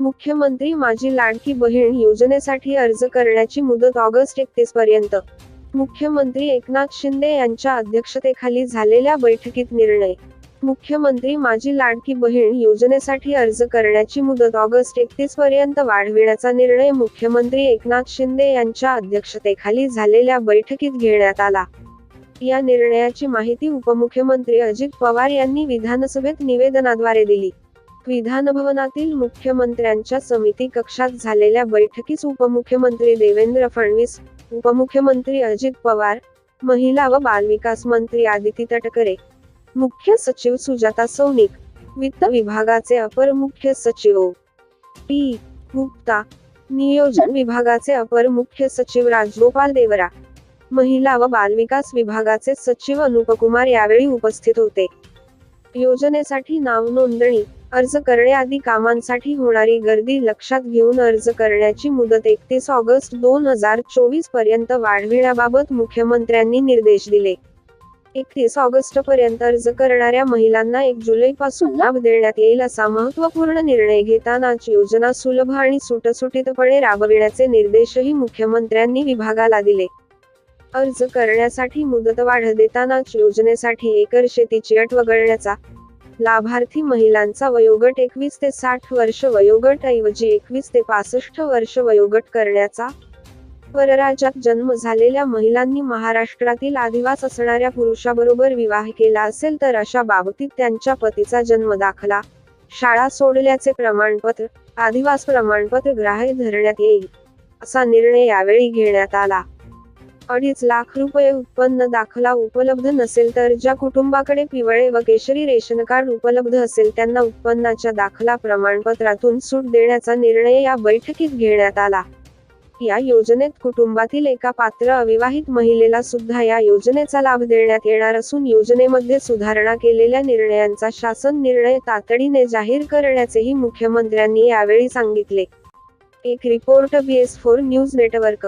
मुख्यमंत्री माझी लाडकी बहीण योजनेसाठी अर्ज करण्याची मुदत ऑगस्ट एकतीस पर्यंत. मुख्यमंत्री एकनाथ शिंदे यांच्या अध्यक्षतेखाली झालेल्या बैठकीत निर्णय. मुख्यमंत्री माझी लाडकी बहीण योजनेसाठी अर्ज करण्याची मुदत ऑगस्ट एकतीस पर्यंत वाढविण्याचा निर्णय मुख्यमंत्री एकनाथ शिंदे यांच्या अध्यक्षतेखाली झालेल्या बैठकीत घेण्यात आला. या निर्णयाची माहिती उपमुख्यमंत्री अजित पवार यांनी विधानसभेत निवेदनाद्वारे दिली. विधानभवनातील मुख्यमंत्र्यांच्या समिती कक्षात झालेल्या बैठकीस उपमुख्यमंत्री देवेंद्र फडणवीस उपमुख्यमंत्री अजित पवार महिला व बालविकास मंत्री आदिती तटकरे मुख्य सचिव सुजाता सौनिक वित्त विभागाचे अपर मुख्य सचिव पी. गुप्ता नियोजन विभागाचे अपर मुख्य सचिव राजगोपाल देवरा महिला व बालविकास विभागाचे सचिव अनुपकुमार यावेळी उपस्थित होते. योजनेसाठी नाव नोंदणी अर्ज करण्याआधी कामांसाठी होणारी गर्दी लक्षात घेऊन अर्ज करण्याची मुदत एकतीस ऑगस्ट दोन हजार चोवीसपर्यंत वाढविण्याबाबत मुख्यमंत्र्यांनी निर्देश दिले. एकतीस ऑगस्ट पर्यंत अर्ज करणाऱ्या महिलांना एक जुलै पासून लाभ देण्यात येईल असा महत्त्वपूर्ण निर्णय घेतानाच योजना सुलभ आणि सुटसुटीतपणे राबविण्याचे निर्देशही मुख्यमंत्र्यांनी विभागाला दिले. अर्ज करण्यासाठी मुदतवाढ देतानाच योजनेसाठी एकर शेतीची अट वगळण्याचा लाभार्थी महिलांचा वयोगट एकवीस ते साठ वर्ष वयोगट ऐवजी एकवीस ते पासष्ट वर्ष वयोगट करण्याचा परराज्यात जन्म झालेल्या महिलांनी महाराष्ट्रातील आदिवास असणाऱ्या पुरुषाबरोबर विवाह केला असेल तर अशा बाबतीत त्यांच्या पतीचा जन्म दाखला. शाळा सोडल्याचे प्रमाणपत्र आदिवास प्रमाणपत्र ग्राह्य धरण्यात येईल असा निर्णय यावेळी घेण्यात आला. अडीच लाख रुपये उत्पन्न दाखला उपलब्ध नसेल तर ज्या कुटुंबाकडे पिवळे व केशरी रेशन कार्ड उपलब्ध असेल त्यांना उत्पन्नाच्या दाखला प्रमाणपत्रातून सूट देण्याचा निर्णय या बैठकीत घेण्यात आला. या योजनेत कुटुंबातील एका पात्र अविवाहित महिलेला सुद्धा या योजनेचा लाभ देण्यात येणार असून योजनेमध्ये सुधारणा केलेल्या निर्णयांचा शासन निर्णय तातडीने जाहीर करण्याचेही मुख्यमंत्र्यांनी यावेळी सांगितले. एक report B S four news network.